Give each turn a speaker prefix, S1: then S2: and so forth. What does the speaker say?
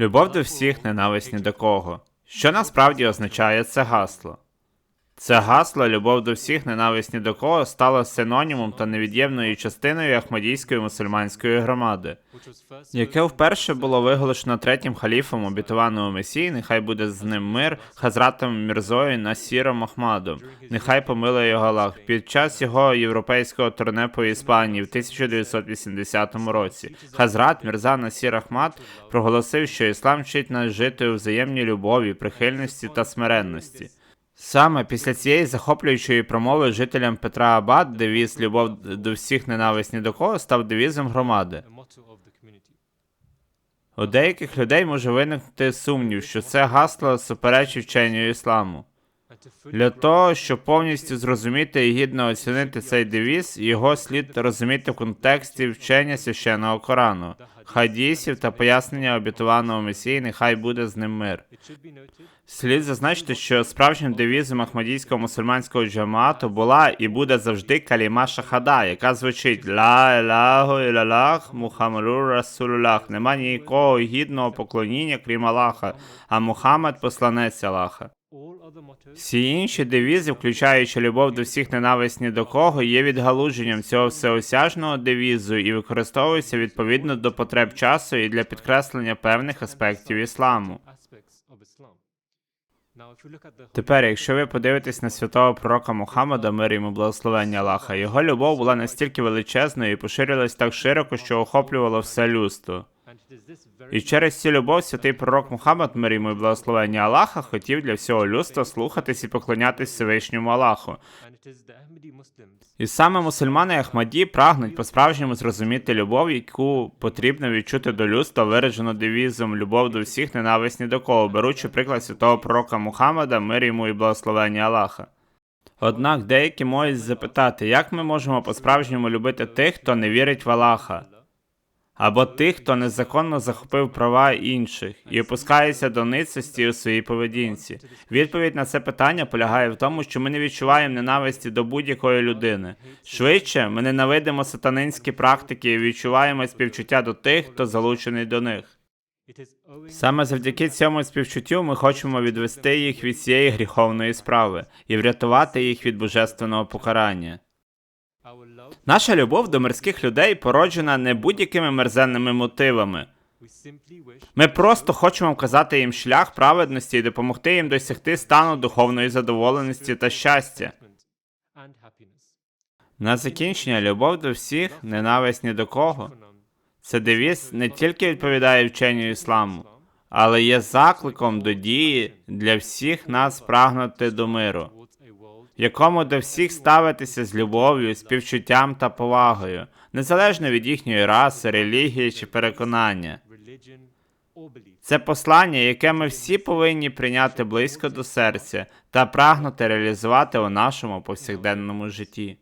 S1: Любов до всіх, ненависть ні до кого. Що насправді означає це гасло? Це гасло любов до всіх, ненависть ні до кого стало синонімом та невід'ємною частиною Ахмадійської мусульманської громади, яке вперше було виголошено третім халіфом обітованого Месії, нехай буде з ним мир, Хазратом Мірзою Насіром Ахмадом, нехай помилує його Аллах, під час його європейського турне по Іспанії в 1980 році. Хазрат Мірза Насір Ахмад проголосив, що іслам вчить нас жити у взаємній любові, прихильності та смиренності. Саме після цієї захоплюючої промови жителям Петра Абад девіз Любов до всіх ненависть ні до кого став девізом громади. У деяких людей може виникнути сумнів, що це гасло суперечить вченню ісламу. Для того, щоб повністю зрозуміти і гідно оцінити цей девіз, його слід розуміти в контексті вчення священного Корану, хадісів та пояснення обітованого Месії, нехай буде з ним мир. Слід зазначити, що справжнім девізом Ахмадійського мусульманського джамаату була і буде завжди каліма шахада, яка звучить Ла Елаху Ілалах Мухаммаду Расулулах. Нема ніякого гідного поклоніння, крім Аллаха, а Мухаммед посланець Аллаха. Всі інші девізи, включаючи любов до всіх ненависть ні до кого, є відгалуженням цього всеосяжного девізу і використовуються відповідно до потреб часу і для підкреслення певних аспектів ісламу. Тепер, якщо ви подивитесь на святого пророка Мухаммада, мир йому благословення Аллаха, його любов була настільки величезною і поширилась так широко, що охоплювало все людство. І через цю любов святий пророк Мухаммад, мир йому і благословення Аллаха, хотів для всього людства слухатись і поклонятись Всевишньому Аллаху. І саме мусульмани Ахмаді прагнуть по-справжньому зрозуміти любов, яку потрібно відчути до людства, виражено девізом любов до всіх, ненависть ні до кого, беручи приклад святого пророка Мухаммада, мир йому і благословення Аллаха. Однак деякі можуть запитати, як ми можемо по-справжньому любити тих, хто не вірить в Аллаха, або тих, хто незаконно захопив права інших і опускається до ницості у своїй поведінці. Відповідь на це питання полягає в тому, що ми не відчуваємо ненависті до будь-якої людини. Швидше ми ненавидимо сатанинські практики і відчуваємо співчуття до тих, хто залучений до них. Саме завдяки цьому співчуттю ми хочемо відвести їх від цієї гріховної справи і врятувати їх від божественного покарання. Наша любов до мирських людей породжена не будь-якими мерзенними мотивами. Ми просто хочемо вказати їм шлях праведності і допомогти їм досягти стану духовної задоволеності та щастя. На закінчення любов до всіх, ненависть ні до кого. Це девіз не тільки відповідає вченню ісламу, але є закликом до дії для всіх нас прагнути до миру, якому до всіх ставитися з любов'ю, співчуттям та повагою, незалежно від їхньої раси, релігії чи переконання. Це послання, яке ми всі повинні прийняти близько до серця та прагнути реалізувати у нашому повсякденному житті.